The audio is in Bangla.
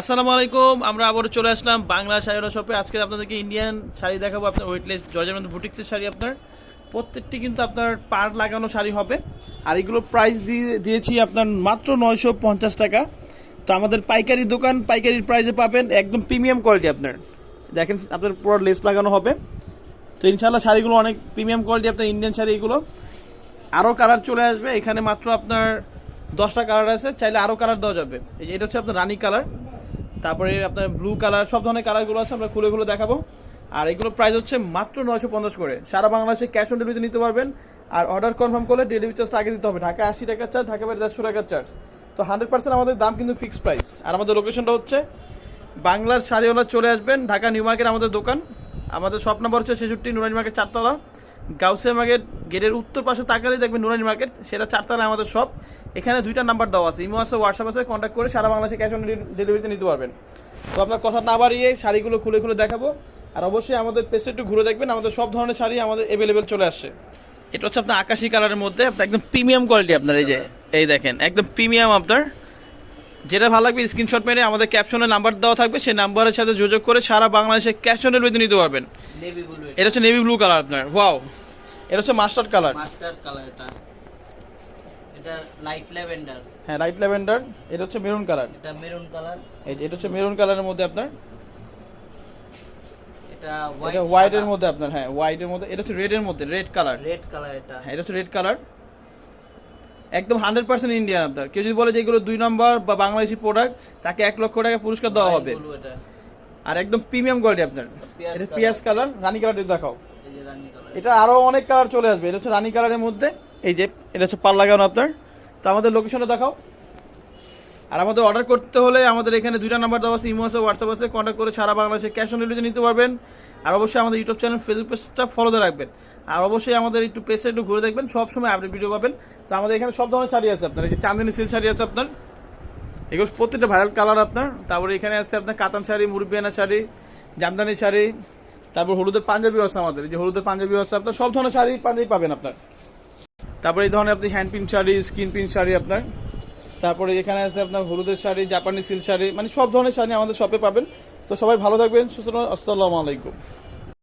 আসসালামু আলাইকুম, আমরা আবারও চলে আসলাম বাংলা শাড়িওয়ালা শপে। আজকে আপনাদেরকে ইন্ডিয়ান শাড়ি দেখাবো, আপনার ওয়েটলেস জর্জের মধ্যে বুটিক্সের শাড়ি আপনার। প্রত্যেকটি কিন্তু আপনার পার লাগানো শাড়ি হবে। আর এগুলো প্রাইস দিয়ে দিয়েছি আপনার মাত্র নয়শো পঞ্চাশ টাকা। তো আমাদের পাইকারি দোকান, পাইকারির প্রাইসে পাবেন একদম প্রিমিয়াম কোয়ালিটি আপনার। দেখেন, আপনার পুরো লেস লাগানো হবে। তো ইনশাল্লাহ শাড়িগুলো অনেক প্রিমিয়াম কোয়ালিটি আপনার ইন্ডিয়ান শাড়ি এগুলো। আরও কালার চলে আসবে, এখানে মাত্র আপনার দশটা কালার আছে, চাইলে আরও কালার দেওয়া যাবে। এই এটা হচ্ছে আপনার রানী কালার তারপরে আপনার ব্লু কালার সব ধরনের কালারগুলো আছে, আমরা খুলে খুলে দেখাবো। আর এগুলো প্রাইস হচ্ছে মাত্র নয়শো পঞ্চাশ করে। সারা বাংলাদেশে ক্যাশ অন ডেলিভারিতে নিতে পারবেন। আর অর্ডার কনফার্ম করলে ডেলিভারি চার্জটা আগে দিতে হবে। ঢাকা আশি টাকার চার্জ ঢাকা বাইরে দেড়শো টাকার চার্জ তো হান্ড্রেড পার্সেন্ট আমাদের দাম কিন্তু ফিক্সড প্রাইস আর আমাদের লোকেশনটা হচ্ছে বাংলার শাড়িওয়ালা চলে আসবেন, ঢাকা নিউ মার্কেট আমাদের দোকান। আমাদের শপ নাম্বার হচ্ছে ছেষট্টি নুরানি মার্কেট চারতলা। গাউসিয়া মার্কেট গেটের উত্তর পাশে তাকালেই দেখবেন নুরানি মার্কেট সেটা চারতলা আমাদের শপ এখানে দুইটা নাম্বার দেওয়া আছে ইমো আছে হোয়াটসঅ্যাপ আছে কন্ট্যাক্ট করে সারা বাংলাদেশে ক্যাশ অন ডেলিভারিতে নিতে পারবেন। তো আপনার কথা না বাড়িয়ে শাড়িগুলো খুলে খুলে দেখাবো আর অবশ্যই আমাদের পেজটা একটু ঘুরে দেখবেন আমাদের সব ধরনের শাড়ি আমাদের অ্যাভেলেবেল চলে আসছে। এটা হচ্ছে আপনার আকাশি কালারের মধ্যে আপনার একদম প্রিমিয়াম কোয়ালিটি আপনার এই যে এই দেখেন একদম প্রিমিয়াম আপনার। যেটা ভালো লাগবে স্ক্রিনশট মেরে আমাদের ক্যাপশনে নাম্বার দেওয়া থাকবে সেই নাম্বারের সাথে যোগাযোগ করে সারা বাংলাদেশে ক্যাশ অন ডেলিভারিতে নিতে পারবেন। এটা। হচ্ছে নেভি ব্লু কালার আপনার ওয়াও এটা হচ্ছে মাস্টার্ড কালার। মাস্টার কালার এটা। এটা লাইট ল্যাভেন্ডার। হ্যাঁ লাইট ল্যাভেন্ডার। এটা হচ্ছে মেরুন কালার। এটা মেরুন কালার। এই যে এটা হচ্ছে মেরুন কালারের মধ্যে আপনার। এটা এটা হোয়াইটের মধ্যে আপনার হ্যাঁ হোয়াইটের মধ্যে। এটা হচ্ছে রেডের মধ্যে রেড কালার। রেড কালার এটা। হ্যাঁ এটা হচ্ছে রেড কালার। একদম হান্ড্রেড পার্সেন্ট ইন্ডিয়ান আপনার। কেউ যদি বলে যে এগুলো দুই নম্বর বা বাংলাদেশি প্রোডাক্ট তাকে এক লক্ষ টাকা পুরস্কার দেওয়া হবে। আর একদম প্রিমিয়াম কোয়ালিটি আপনার। এটা। পিয়াজ কালার রানী কালার দেখাও। এটা আরও অনেক কালার চলে আসবে। এটা হচ্ছে রানী কালারের মধ্যে। এই যে, এটা হচ্ছে পার লাগানো আপনার। তো আমাদের লোকেশনটা দেখাও। আর আমাদের অর্ডার করতে হলে আমাদের এখানে দুইটা নাম্বার দেওয়া আছে, ইমো আছে হোয়াটসঅ্যাপ আছে। কন্ট্যাক্ট করে সারা বাংলাদেশে ক্যাশ অন ডেলিভারি নিতে পারবেন। আর অবশ্যই আমাদের ইউটিউব চ্যানেল ফেসবুক পেজটা ফলোতে রাখবেন। আর অবশ্যই আমাদের একটু পেজটা একটু ঘুরে দেখবেন, সব সময় আপডেট ভিডিও পাবেন। তো আমাদের এখানে সব ধরনের শাড়ি আছে আপনার। এই যে চাঁদিনী সিল্ক শাড়ি আছে আপনার। এগুলো প্রত্যেকটা ভাইরাল কালার আপনার। তারপরে এখানে আছে আপনার কাতান শাড়ি, মুরব্বিয়ানা শাড়ি, জামদানি শাড়ি। তারপর হলুদের পাঞ্জাবি আছে আমাদের। যে হলুদের পাঞ্জাবি আছে, আপনার সব ধরনের শাড়ি পাঞ্জাবি পাবেন আপনার। তারপরে এই ধরনের আপনি hand print sari screen print sari আপনার। তারপরে এখানে আছে আপনার হলুদের শাড়ি, জাপানি সিল্ক শাড়ি মানে সব ধরনের শাড়ি আমাদের শপে পাবেন। তো সবাই ভালো থাকবেন সুতরাং আসসালামু আলাইকুম।